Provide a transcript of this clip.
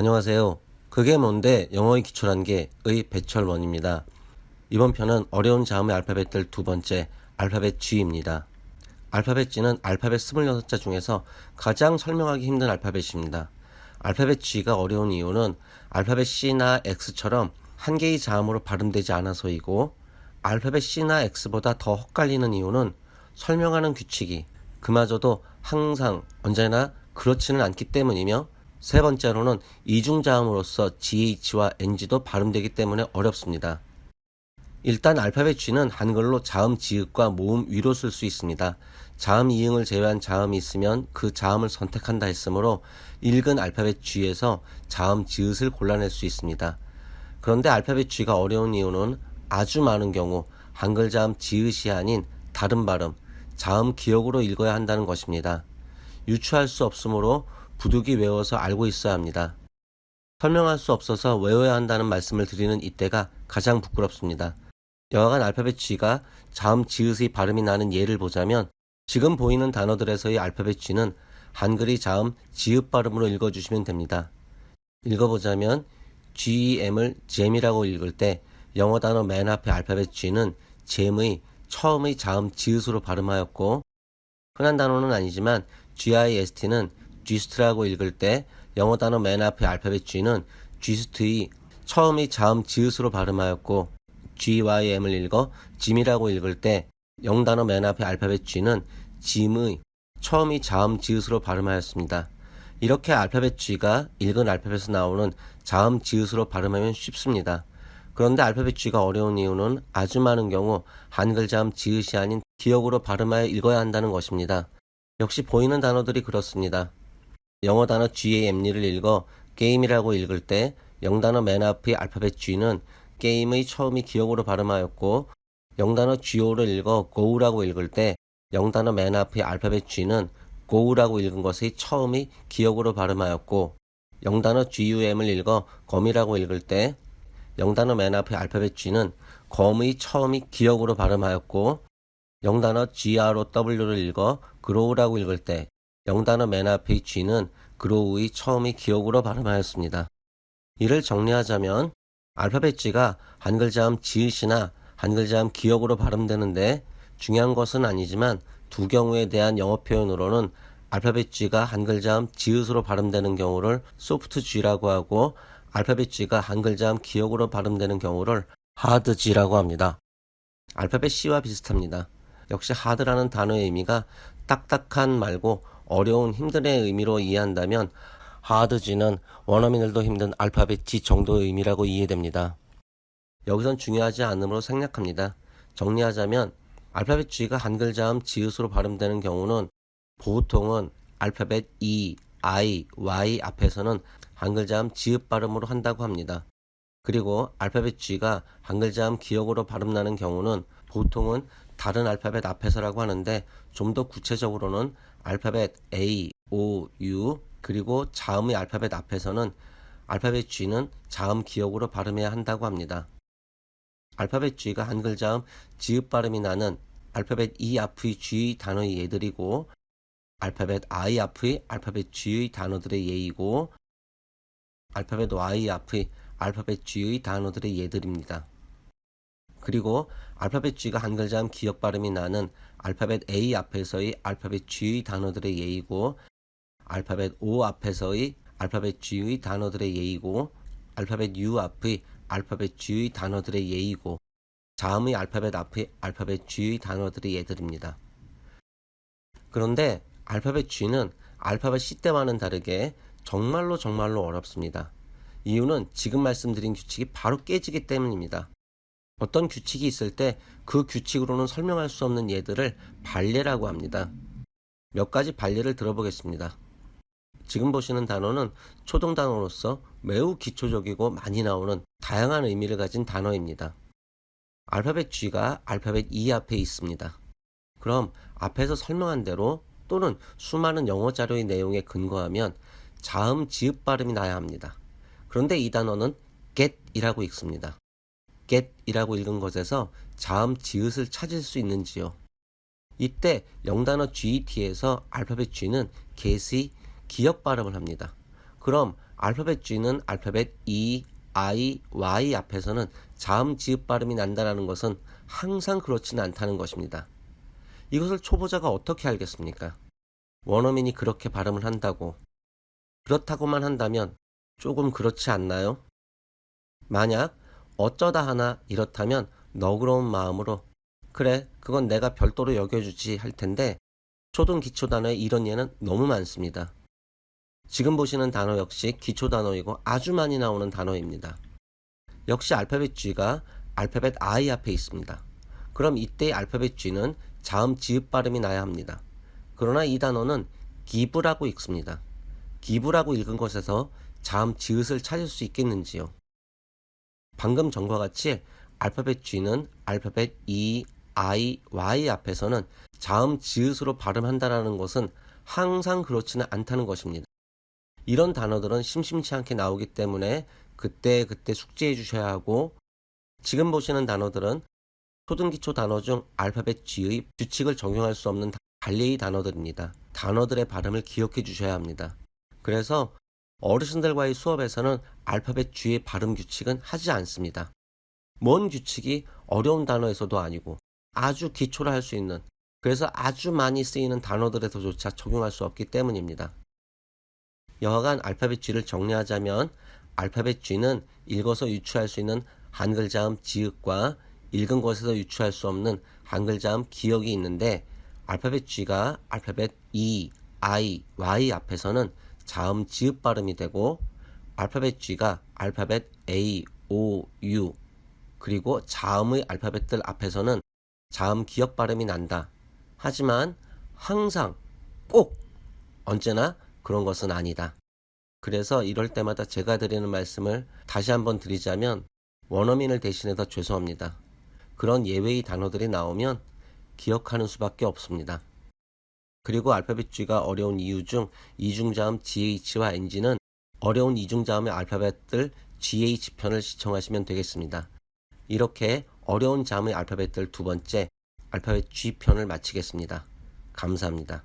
안녕하세요. 그게 뭔데 영어의 기초 단계의 배철원입니다. 이번 편은 어려운 자음의 알파벳들 두 번째 알파벳 G입니다. 알파벳 G는 알파벳 26자 중에서 가장 설명하기 힘든 알파벳입니다. 알파벳 G가 어려운 이유는 알파벳 C나 X처럼 한 개의 자음으로 발음되지 않아서이고 알파벳 C나 X보다 더 헛갈리는 이유는 설명하는 규칙이 그마저도 항상 언제나 그렇지는 않기 때문이며 세 번째로는 이중자음으로서 GH와 NG도 발음되기 때문에 어렵습니다. 일단 알파벳 G는 한글로 자음 지읒과 모음 위로 쓸 수 있습니다. 자음 이응을 제외한 자음이 있으면 그 자음을 선택한다 했으므로 읽은 알파벳 G에서 자음 지읒을 골라낼 수 있습니다. 그런데 알파벳 G가 어려운 이유는 아주 많은 경우 한글 자음 지읒이 아닌 다른 발음, 자음 기억으로 읽어야 한다는 것입니다. 유추할 수 없으므로 부득이 외워서 알고 있어야 합니다. 설명할 수 없어서 외워야 한다는 말씀을 드리는 이때가 가장 부끄럽습니다. 여하간 알파벳 G가 자음 지읒의 발음이 나는 예를 보자면 지금 보이는 단어들에서의 알파벳 G는 한글이 자음 지읒 발음으로 읽어주시면 됩니다. 읽어보자면 GEM을 잼이라고 읽을 때 영어 단어 맨 앞에 알파벳 G는 잼의 처음의 자음 지읒으로 발음하였고 흔한 단어는 아니지만 GIST는 GIST라고 읽을 때 영어 단어 맨 앞에 알파벳 G는 GIST의 처음의 자음 지읒으로 발음하였고 GYM을 읽어 짐이라고 읽을 때 영단어 맨 앞에 알파벳 G는 짐의 처음이 자음 지읒으로 발음하였습니다. 이렇게 알파벳 G가 읽은 알파벳에서 나오는 자음 지읒으로 발음하면 쉽습니다. 그런데 알파벳 G가 어려운 이유는 아주 많은 경우 한글 자음 지읒이 아닌 기억으로 발음하여 읽어야 한다는 것입니다. 역시 보이는 단어들이 그렇습니다. 영어 단어 GAM를 읽어 게임이라고 읽을 때 영단어 맨 앞의 알파벳 G는 게임의 처음이 기억으로 발음하였고 영단어 GO를 읽어 go라고 읽을 때 영단어 맨 앞의 알파벳 G는 go라고 읽은 것의 처음이 기억으로 발음하였고 영단어 GUM을 읽어 검이라고 읽을 때 영단어 맨 앞의 알파벳 G는 검의 처음이 기억으로 발음하였고 영단어 GROW를 읽어 grow라고 읽을 때 영단어 맨 앞의 G는 grow의 처음이 기억으로 발음하였습니다. 이를 정리하자면 알파벳 G가 한글 자음 지읒이나 한글 자음 기억으로 발음되는데 중요한 것은 아니지만 두 경우에 대한 영어 표현으로는 알파벳 G가 한글 자음 지읒으로 발음되는 경우를 소프트 G라고 하고 알파벳 G가 한글 자음 기억으로 발음되는 경우를 하드 G라고 합니다. 알파벳 C와 비슷합니다. 역시 하드라는 단어의 의미가 딱딱한 말고 어려운 힘든의 의미로 이해한다면 하드 G는 원어민들도 힘든 알파벳 G 정도의 의미라고 이해됩니다. 여기선 중요하지 않으므로 생략합니다. 정리하자면 알파벳 G가 한글 자음 지읒으로 발음되는 경우는 보통은 알파벳 E, I, Y 앞에서는 한글 자음 지읒 발음으로 한다고 합니다. 그리고 알파벳 G가 한글 자음 기억으로 발음나는 경우는 보통은 다른 알파벳 앞에서라고 하는데 좀 더 구체적으로는 알파벳 A, O, U 그리고 자음의 알파벳 앞에서는 알파벳 G는 자음 기억으로 발음해야 한다고 합니다. 알파벳 G가 한글 자음 지읒 발음이 나는 알파벳 E 앞의 G 단어의 예들이고 알파벳 I 앞의 알파벳 G의 단어들의 예이고 알파벳 Y 앞의 알파벳 G의 단어들의 예들입니다. 그리고 알파벳 G가 한글 자음 기억 발음이 나는 알파벳 A 앞에서의 알파벳 G의 단어들의 예이고 알파벳 O 앞에서의 알파벳 G의 단어들의 예이고 알파벳 U 앞의 알파벳 G의 단어들의 예이고 자음의 알파벳 앞의 알파벳 G의 단어들의 예들입니다. 그런데 알파벳 G는 알파벳 C 때와는 다르게 정말로 정말로 어렵습니다. 이유는 지금 말씀드린 규칙이 바로 깨지기 때문입니다. 어떤 규칙이 있을 때 그 규칙으로는 설명할 수 없는 예들을 발례라고 합니다. 몇 가지 발례를 들어보겠습니다. 지금 보시는 단어는 초등 단어로서 매우 기초적이고 많이 나오는 다양한 의미를 가진 단어입니다. 알파벳 G가 알파벳 E 앞에 있습니다. 그럼 앞에서 설명한 대로 또는 수많은 영어 자료의 내용에 근거하면 자음 지읒 발음이 나야 합니다. 그런데 이 단어는 get이라고 읽습니다. Get이라고 읽은 것에서 자음 지읒을 찾을 수 있는지요? 이때 영단어 GET에서 알파벳 G는 get의 기억 발음을 합니다. 그럼 알파벳 G는 알파벳 E, I, Y 앞에서는 자음 지읒 발음이 난다는 것은 항상 그렇지는 않다는 것입니다. 이것을 초보자가 어떻게 알겠습니까? 원어민이 그렇게 발음을 한다고 그렇다고만 한다면 조금 그렇지 않나요? 만약 어쩌다 하나 이렇다면 너그러운 마음으로 그래 그건 내가 별도로 여겨주지 할 텐데 초등 기초 단어에 이런 예는 너무 많습니다. 지금 보시는 단어 역시 기초 단어이고 아주 많이 나오는 단어입니다. 역시 알파벳 G가 알파벳 I 앞에 있습니다. 그럼 이때 알파벳 G는 자음 지읒 발음이 나야 합니다. 그러나 이 단어는 기브라고 읽습니다. 기브라고 읽은 것에서 자음 지읒을 찾을 수 있겠는지요? 방금 전과 같이 알파벳 G는 알파벳 E, I, Y 앞에서는 자음 지읒으로 발음한다라는 것은 항상 그렇지는 않다는 것입니다. 이런 단어들은 심심치 않게 나오기 때문에 그때 그때 숙지해 주셔야 하고 지금 보시는 단어들은 초등기초 단어 중 알파벳 G의 규칙을 적용할 수 없는 관리의 단어들입니다. 단어들의 발음을 기억해 주셔야 합니다. 그래서 어르신들과의 수업에서는 알파벳 G의 발음 규칙은 하지 않습니다. 뭔 규칙이 어려운 단어에서도 아니고 아주 기초로 할수 있는 그래서 아주 많이 쓰이는 단어들에서조차 적용할 수 없기 때문입니다. 여하간 알파벳 G를 정리하자면 알파벳 G는 읽어서 유추할 수 있는 한글 자음 지읒과 읽은 것에서 유추할 수 없는 한글 자음 기억이 있는데 알파벳 G가 알파벳 E, I, Y 앞에서는 자음 지읒 발음이 되고 알파벳 G가 알파벳 A, O, U 그리고 자음의 알파벳들 앞에서는 자음 기억 발음이 난다. 하지만 항상 꼭 언제나 그런 것은 아니다. 그래서 이럴 때마다 제가 드리는 말씀을 다시 한번 드리자면 원어민을 대신해서 죄송합니다. 그런 예외의 단어들이 나오면 기억하는 수밖에 없습니다. 그리고 알파벳 G가 어려운 이유 중 이중자음 GH와 NG는 어려운 이중자음의 알파벳들 GH 편을 시청하시면 되겠습니다. 이렇게 어려운 자음의 알파벳들 두 번째 알파벳 G 편을 마치겠습니다. 감사합니다.